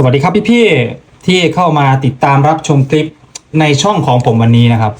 สวัสดีครับพี่ๆที่เข้ามาติดตามรับชมคลิปในช่องของผมวันนี้นะครับ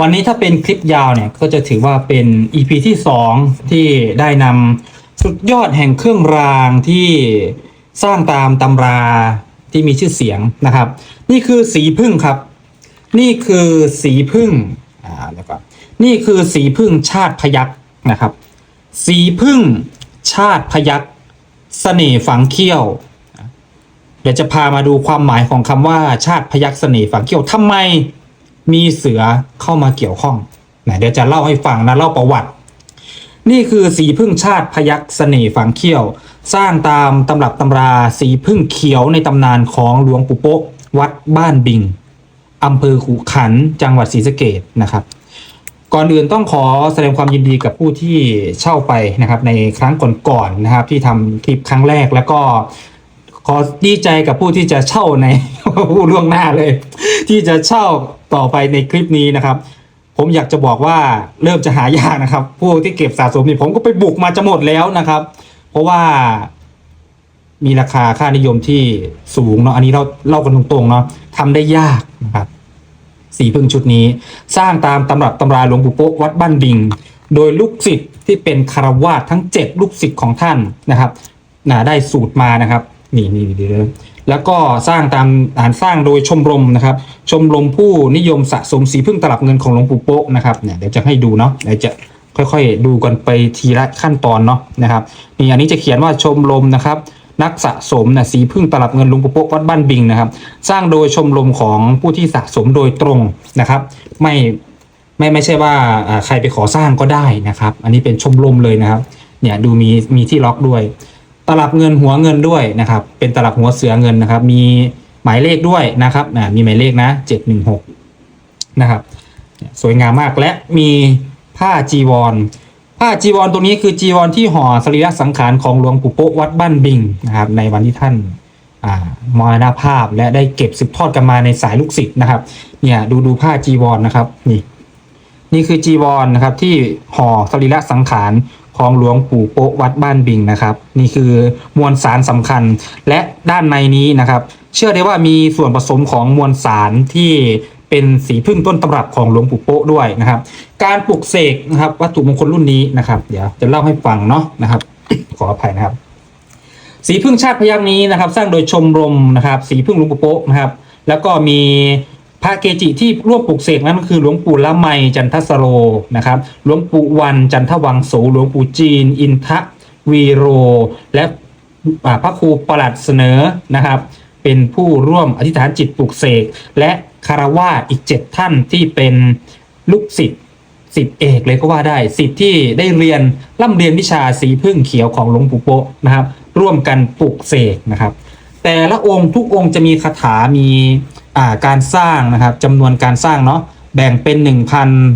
วันนี้ถ้าเป็นคลิปยาวเนี่ยก็จะถือว่าเป็น EP ที่ 2 ที่ได้นำสุดยอดแห่งเครื่องรางที่สร้างตามตำราที่มีชื่อเสียงนะครับ นี่คือสีพึ่งครับ นี่คือสีพึ่งอ่าแล้วก็นี่คือสีพึ่งชาติพยักนะครับ สีพึ่งชาติพยักเสน่ห์ฝังเขี้ยว ดี๋ยวจะพามาดูความหมายของคำว่าชาติพยักษ์เสน่ห์ฝังเขี้ยวทำไมมีเสือเข้ามาเกี่ยวข้องนะเดี๋ยวจะเล่าให้ฟังนะเล่าประวัติ นี่คือสีพึ่งชาติพยักษ์เสน่ห์ฝังเขี้ยว สร้างตามตำรับตำราสีพึ่งเขียวในตำนานของหลวงปู่โป๊ะวัดบ้านบิงอำเภอขุขันจังหวัดศรีสะเกดนะครับ ก่อนอื่นต้องขอแสดงความยินดีกับผู้ที่เช่าไปนะครับในครั้งก่อนๆนะครับที่ทำคลิปครั้งแรกแล้วก็ ขอดีใจกับผู้ที่จะเช่าในผู้ล่วงหน้าเลย ที่จะเช่าต่อไปในคลิปนี้นะครับ ผมอยากจะบอกว่าเริ่มจะหายากนะครับ ผู้ที่เก็บสะสมนี่ผมก็ไปบุกมาจะหมดแล้วนะครับ เพราะว่ามีราคาค่านิยมที่สูงเนาะอันนี้เราเล่ากันตรงๆเนาะทำได้ยากนะครับสีพึ่งชุดนี้ สร้างตามตำรับตำราหลวงปู่โป๊ะวัดบ้านบิง โดยลูกศิษย์ที่เป็นคารวาสทั้ง 7 ลูกศิษย์ของท่านนะครับนะได้สูตรมานะครับ นี่นี่เดี๋ยแล้วก็สร้างตามอ่านสร้างโดยชมรมนะครับ ชมรมผู้นิยมสะสมสีพึ่งตลับเงินของหลวงปู่โป๊ะนะครับเนี่ยเดี๋ยวจะให้ดูเนาะเดี๋ยวจะค่อยๆ ดูกันไปทีละขั้นตอนเนาะนะครับนี่อันนี้จะเขียนว่าชมรมนะครับนักสะสมนะสีพึ่งตลับเงินหลุงปู่โป๊ะวัดบ้านบิงนะครับ สร้างโดยชมรมของผู้ที่สะสมโดยตรงนะครับ ไม่ไม่ไม่ใช่ว่าใครไปขอสร้างก็ได้นะครับ อันนี้เป็นชมรมเลยนะครับ เนี่ยดูมีมีที่ล็อกด้วย ตลับเงินหัวเงินด้วยนะครับ เป็นตลับหัวเสือเงินนะครับ มีหมายเลขด้วยนะครับนะมีหมายเลขนะเจ็ดหนึ่งหกนะครับ สวยงามมากและมีผ้าจีวร ผ้าจีวรตัวนี้คือจีวรที่ห่อสรีระสังขารของหลวงปู่โป๊ะวัดบ้านบิงนะครับ ในวันที่ท่านอ่ามรณภาพและได้เก็บสืบทอดกันมาในสายลูกศิษย์นะครับ เนี่ยดูดูผ้าจีวรนะครับนี่นี่คือจีวรนะครับที่ห่อสรีระสังขาร ของหลวงปู่โป๊ะวัดบ้านบิงนะครับ นี่คือมวลสารสำคัญ และด้านในนี้นะครับ เชื่อได้ว่ามีส่วนผสมของมวลสารที่เป็นสีพึ่งต้นตำรับของหลวงปู่โป๊ะด้วยนะครับ การปลุกเสกนะครับ วัตถุมงคลรุ่นนี้นะครับ เดี๋ยวจะเล่าให้ฟังเนาะนะครับ ขออภัยนะครับ สีพึ่งชาติพยักนี้นะครับ สร้างโดยชมรมนะครับ สีพึ่งหลวงปู่โป๊ะนะครับ แล้วก็มี ระเกจิที่ร่วมปลุกเสกนั้นก็คือหลวงปู่ละไมจันทสโรนะครับหลวงปู่วันจันทวังโสหลวงปู่จีน อินทะวีโร และพระครูประหลัดเสนอนะครับ เป็นผู้ร่วมอธิษฐานจิตปลุกเสกและคารวาสอีกเจ็ดท่านที่เป็นลูกศิษย์สิทธิเอกเลยก็ว่าได้สิทธิ์ที่ได้เรียนร่ำเรียนวิชาสีพึ่งเขียวของหลวงปู่โปะนะครับ ร่วมกันปลุกเสกนะครับ แต่ละองค์ทุกองค์จะมีคาถามี การสร้างนะครับจำนวนการสร้างเนาะแบ่งเป็น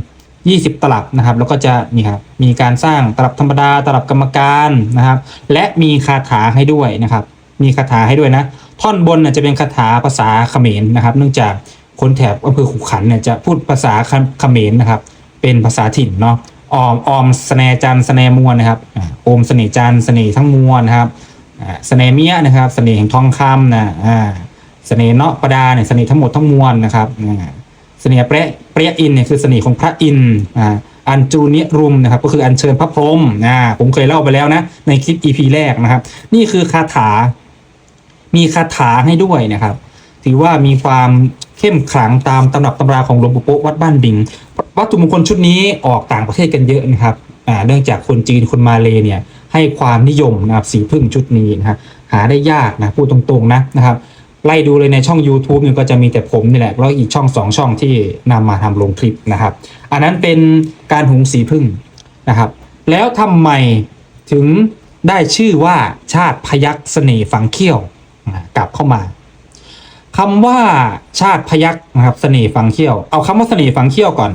1,020 ตลับนะครับ แล้วก็จะนี่ครับมีการสร้างตลับธรรมดาตลับกรรมการนะครับ และมีคาถาให้ด้วยนะครับ มีคาถาให้ด้วยนะ ท่อนบนน่จะเป็นคาถาภาษาเขมรนะครับ เนื่องจากคนแถบอำเภอขุขันเนี่ยจะพูดภาษาเขมรนะครับ เป็นภาษาถิ่นเนาะออมออมสแนจันสแนมวลนะครับอ่าโอมเสนจันเสนทั้งมวลนะครับอ่าสนเมียนะครับเสน่ห์แห่งทองคำนะอ่า เสน่ห์เนาะประดาเนี่ยเสน่ห์ทั้งหมดทั้งมวลนะครับเสน่ห์เปรยเปรยอินเนี่ยคือเสน่ห์ของพระอินอ่าอันจูนิรุมนะครับก็คืออัญเชิญพระพรหมอ่าผมเคยเล่าไปแล้วนะในคลิป EP แรกนะครับ นี่คือคาถา มีคาถาให้ด้วยนะครับ ถือว่ามีความเข้มขลังตามตำรับตำราของหลวงปู่โป๊ะวัดบ้านบิงวัตถุมงคลชุดนี้ออกต่างประเทศกันเยอะนะครับเนื่องจากคนจีนคนมาเลเนี่ยให้ความนิยมนะครับสีพึ่งชุดนี้นะครับหาได้ยากนะพูดตรงๆนะนะครับ ไล่ดูเลยในช่อง YouTube เนี่ยก็จะมีแต่ผมนี่แหละแล้วอีกช่องสองช่องที่นำมาทำลงคลิปนะครับ อันนั้นเป็นการหุงสีพึ่งนะครับ แล้วทำไมถึงได้ชื่อว่าชาติพยักษ์เสน่ห์ฝังเขี้ยวกลับเข้ามาคำว่าชาติพยักษ์นะครับเสน่ห์ฝังเขี้ยว เอาคำว่าเสน่ห์ฝังเขี้ยวก่อน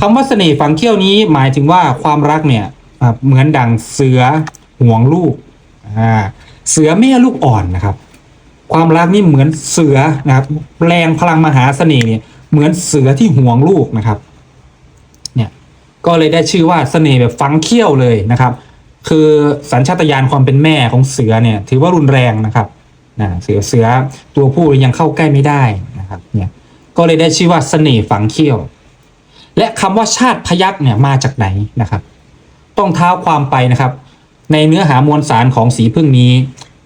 คำว่าเสน่ห์ฝังเขี้ยวนี้หมายถึงว่าความรักเนี่ยเหมือนดังเสือห่วงลูกเสือแม่ลูกอ่อนนะครับ ความรักนี่เหมือนเสือนะครับแรงพลังมหาเสน่ห์เนี่ยเหมือนเสือที่ห่วงลูกนะครับเนี่ยก็เลยได้ชื่อว่าเสน่ห์แบบฝังเขี้ยวเลยนะครับ คือสัญชาตญาณความเป็นแม่ของเสือเนี่ยถือว่ารุนแรงนะครับนะเสือเสือตัวผู้ยังเข้าใกล้ไม่ได้นะครับเนี่ยก็เลยได้ชื่อว่าเสน่ห์ฝังเขี้ยว และคำว่าชาติพยักเนี่ยมาจากไหนนะครับ ต้องเท้าความไปนะครับ ในเนื้อหามวลสารของสีพึ่งนี้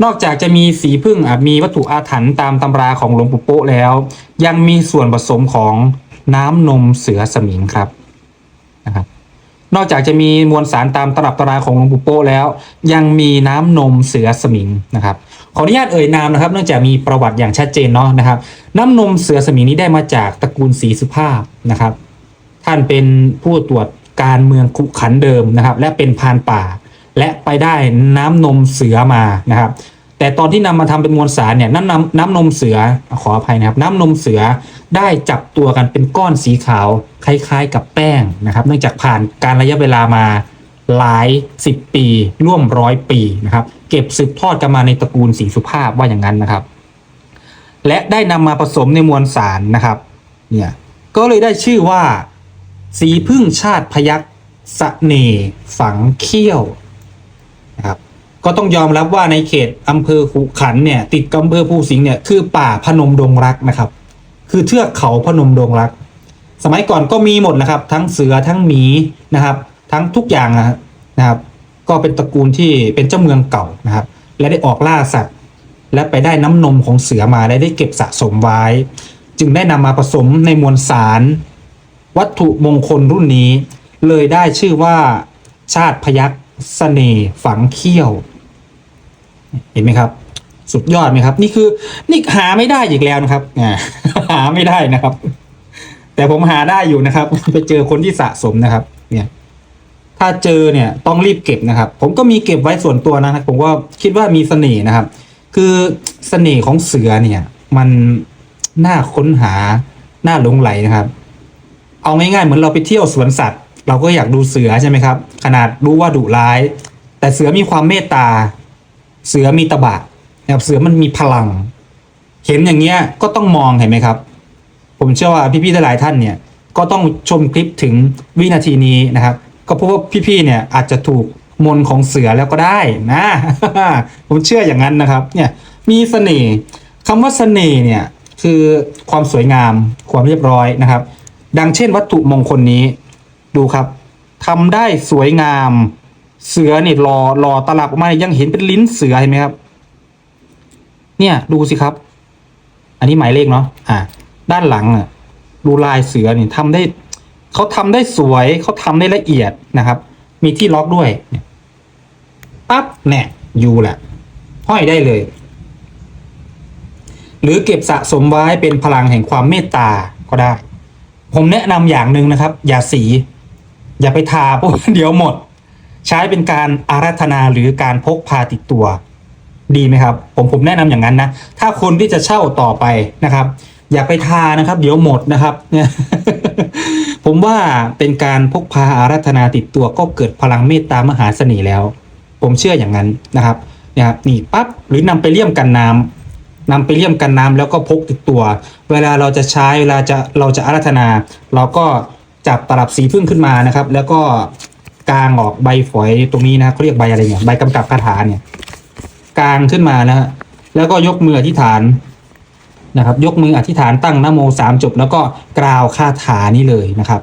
นอกจากจะมีสีพึ่งมีวัตถุอาถรรพ์ตามตำราของหลวงปู่โป๊ะแล้ว ยังมีส่วนผสมของน้ำนมเสือสมิงครับนะครับ นอกจากจะมีมวลสารตามตรับตราของหลวงปู่โป้แล้ว ยังมีน้ำนมเสือสมิงนะครับขออนุญาตเอ่ยนามนะครับ เนื่องจากมีประวัติอย่างชัดเจนเนาะนะครับ น้ำนมเสือสมิงนี้ได้มาจากตระกูลศรีสุภาพนะครับ ท่านเป็นผู้ตรวจการเมืองขุขันเดิมนะครับ และเป็นพานป่า และไปได้น้ำนมเสือมานะครับ แต่ตอนที่นำมาทำเป็นมวลสารเนี่ยน้ำน้ำน้ำนมเสือขออภัยนะครับ น้ำนมเสือได้จับตัวกันเป็นก้อนสีขาวคล้ายๆ กับแป้งนะครับ เนื่องจากผ่านการระยะเวลามาหลายสิบปีร่วมร้อยปีนะครับ เก็บสืบทอดกันมาในตระกูลสีสุภาพว่าอย่างนั้นนะครับ และได้นำมาผสมในมวลสารนะครับเนี่ยก็เลยได้ชื่อว่า สีพึ่งชาติพยักสะเน่ฝังเขี้ยว ก็ต้องยอมรับว่าในเขตอำเภอขุขันเนี่ยติดกับอำเภอภูสิงห์เนี่ยคือป่าพนมดงรักนะครับ คือเทือกเขาพนมดงรัก สมัยก่อนก็มีหมดนะครับ ทั้งเสือทั้งหมีนะครับ ทั้งทุกอย่างนะครับ ก็เป็นตระกูลที่เป็นเจ้าเมืองเก่านะครับ และได้ออกล่าสัตว์ และไปได้น้ำนมของเสือมาและได้เก็บสะสมไว้ จึงได้นำมาผสมในมวลสาร วัตถุมงคลรุ่นนี้ เลยได้ชื่อว่าชาติพยักษ เสน่ห์ฝังเขี้ยว เห็นไหมครับ สุดยอดไหมครับ นี่คือนี่หาไม่ได้อีกแล้วนะครับหาไม่ได้นะครับ แต่ผมหาได้อยู่นะครับ ไปเจอคนที่สะสมนะครับ เนี่ย ถ้าเจอเนี่ยต้องรีบเก็บนะครับ ผมก็มีเก็บไว้ส่วนตัวนะผมก็คิดว่ามีเสน่ห์นะครับ คือเสน่ห์ของเสือเนี่ย มันน่าค้นหาน่าหลงไหลนะครับ เอาง่ายๆเหมือนเราไปเที่ยวสวนสัตว์ เราก็อยากดูเสือใช่ไหมครับ ขนาดรู้ว่าดุร้าย แต่เสือมีความเมตตา เสือมีตบะนะครับเสือมันมีพลัง เห็นอย่างเงี้ยก็ต้องมองเห็นไหมครับ ผมเชื่อว่าพี่ๆหลายท่านเนี่ยก็ต้องชมคลิปถึงวินาทีนี้นะครับ ก็เพราะว่าพี่ๆเนี่ยอาจจะถูกมนของเสือแล้วก็ได้นะ ผมเชื่ออย่างนั้นนะครับ เนี่ยมีเสน่ห์คำว่าเสน่ห์เนี่ยคือความสวยงามความเรียบร้อยนะครับ ดังเช่นวัตถุมงคลนี้ ดูครับทำได้สวยงาม เสือเนี่ยรอรอตลับออกมายังเห็นเป็นลิ้นเสือเห็นไหมครับ เนี่ยดูสิครับ อันนี้หมายเลขเนาะอ่า ด้านหลังอะดูลายเสือเนี่ยทำได้เขาทำได้สวยเขาทำได้ละเอียดนะครับ มีที่ล็อกด้วยเนี่ยปั๊บเนี่ยอยู่แหละห้อยได้เลย หรือเก็บสะสมไว้เป็นพลังแห่งความเมตตาก็ได้ ผมแนะนำอย่างหนึ่งนะครับ อย่าสี อย่าไปทาเพราะเดี๋ยวหมด ใช้เป็นการอาราธนาหรือการพกพาติดตัว ดีไหมครับ ผมผมแนะนำอย่างนั้นนะ ถ้าคนที่จะเช่าต่อไปนะครับ อย่าไปทานะครับ เดี๋ยวหมดนะครับเนี่ยผมว่าเป็นการพกพาอาราธนาติดตัวก็เกิดพลังเมตตามหาเสน่ห์แล้ว ผมเชื่ออย่างนั้นนะครับเนี่ยครับนี่ปั๊บหรือนำไปเลี่ยมกันน้ำนำไปเลี่ยมกันน้ำแล้วก็พกติดตัว เวลาเราจะใช้เวลาจะเราจะอาราธนา เราก็ จับตลับสีพึ่งขึ้นมานะครับ แล้วก็กางออกใบฝอยตรงนี้นะเขาเรียกใบอะไรเนี่ยใบกำกับคาถาเนี่ยกางขึ้นมานะฮะแล้วก็ยกมืออธิษฐานนะครับ ยกมืออธิษฐานตั้งนโมสามจบ แล้วก็กล่าวคาถานี้เลยนะครับ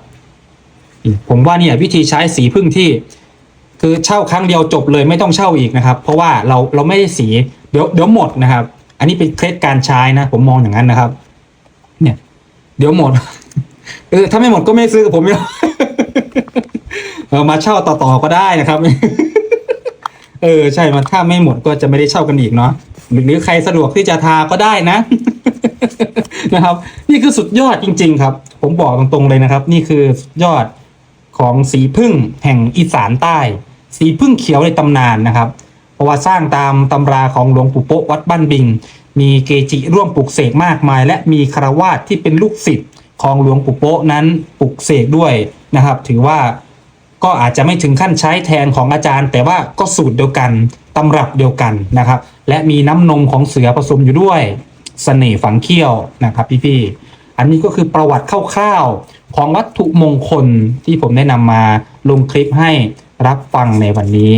ผมว่าเนี่ยวิธีใช้สีพึ่งที่ คือเช่าครั้งเดียวจบเลยไม่ต้องเช่าอีกนะครับ เพราะว่าเราเราไม่ได้สีเดี๋ยวเดี๋ยวหมดนะครับ อันนี้เป็นเคล็ดการใช้นะ ผมมองอย่างนั้นนะครับ เนี่ย เดี๋ยวหมด เออถ้าไม่หมดก็ไม่ซื้อกับผมเนี่ยเออมาเช่าต่อๆก็ได้นะครับ เออใช่มาถ้าไม่หมดก็จะไม่ได้เช่ากันอีกเนาะหรือใครสะดวกที่จะทาก็ได้นะนะครับ นี่คือสุดยอดจริง ๆ ครับ ผมบอกตรงๆเลยนะครับ นี่คือยอดของสีพึ่งแห่งอีสานใต้ สีพึ่งเขียวในตำนานนะครับ เพราะว่าสร้างตามตำราของหลวงปู่โป๊ะวัดบ้านบิง มีเกจิร่วมปลุกเสกมากมาย และมีคารวาสที่เป็นลูกศิษย์ ของหลวงปู่โป๊ะนั้นปลุกเสกด้วยนะครับ ถือว่าก็อาจจะไม่ถึงขั้นใช้แทนของอาจารย์ แต่ว่าก็สูตรเดียวกันตำรับเดียวกันนะครับ และมีน้ำนมของเสือผสมอยู่ด้วยเสน่ห์ฝังเขี้ยวนะครับพี่ๆอันนี้ก็คือประวัติคร่าวๆของวัตถุมงคลที่ผมได้นำมาลงคลิปให้รับฟังในวันนี้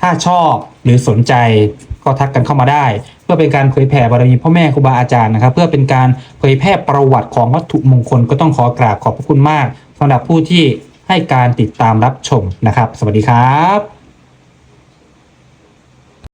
ถ้าชอบหรือสนใจก็ทักกันเข้ามาได้ เพื่อเป็นการเผยแผ่บารมีพ่อแม่ครูบาอาจารย์นะครับ เพื่อเป็นการเผยแพร่ประวัติของวัตถุมงคลก็ต้องขอกราบขอบพระคุณมากสำหรับผู้ที่ให้การติดตามรับชมนะครับ สวัสดีครับ